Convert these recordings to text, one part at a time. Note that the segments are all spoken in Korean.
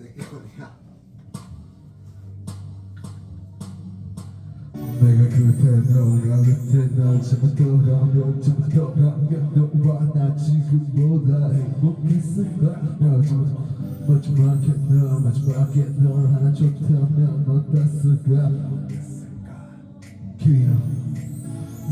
내게 거냐 내가 그때 너랑 그때 널 잡았더라면 잡았더라면 너와 나 지금보다 행복했을까? 마지막에 너 마지막에 널 하나 줬다면 어땠을까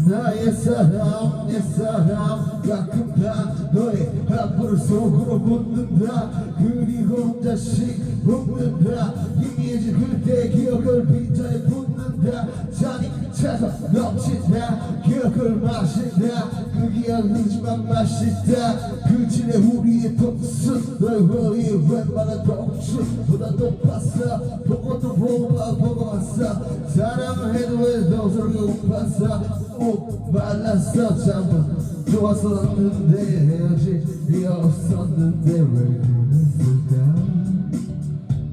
나의 사랑 내 사랑. 가끔 다 너의 앞으로 속으로 묻는다. 그리고 혼자씩 묻는다. 희미해진 그때 기억을 빈자에 붓는다. 잔이 차서 넘친다. 기억을 마신다. 그 기억 흐지만 마시다. 그 진에 우리의 동수. 너의 허리에 웬만한 동수보다 높았어. 보고 또 보고 보고 왔어. 사랑을 해도 해도 서로 고팠어 전부 좋았었는데 헤어질 리 없었는데 왜 그랬을까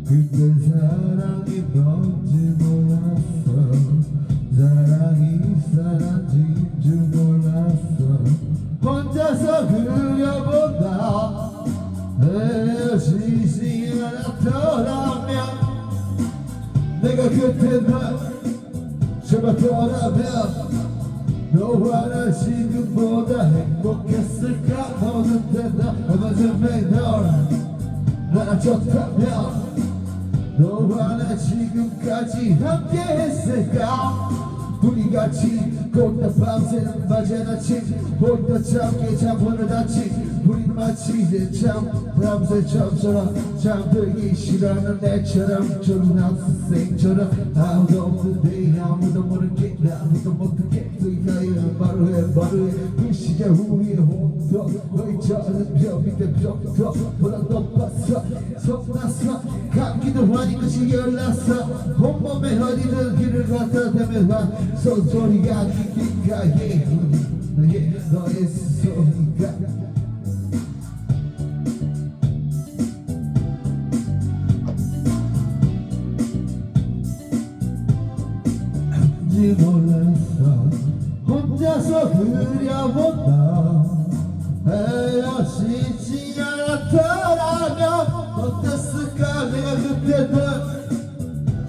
그때 사랑이 뭔지 몰랐어 사랑이 사랑인 줄 몰랐어 혼자서 그려본다 헤어지지 않았더라면 내가 그때 널 잡았더라면 너와 나 지금보다 행복했을까? 너는 대답 어머즘에 널 안아줬다면 너와 나 지금까지 함께 했을까? 우리같이 꽃다 밤새는 아침 혼자 잠게 잠보는 아침 우린 마치 이제 참 밤새 잠처럼 잠들기 싫어하는 애처럼 저런 학생처럼 아무도 없는데 아무도 모르게 아무도 못하게 말을 해그 시절 우리의 홍도 너의 저는 벽 밑에 벽도 보다 높았어? 속났어? 감기도 아닌 것이 열났어? 온몸에 어디든 길을 갖다 대면 손소리가 귓가에 너의 너의 소리가. 지 몰랐어 혼자서 그려본다 헤어지지 않았더라면 어땠을까? 내가 그때 널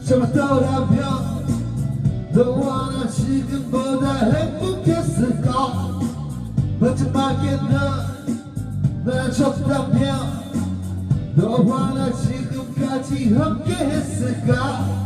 잡았더라면 너와 나 지금보다 행복했을까? 마지막에 넌날 줬다면 너와 나 지금까지 함께 했을까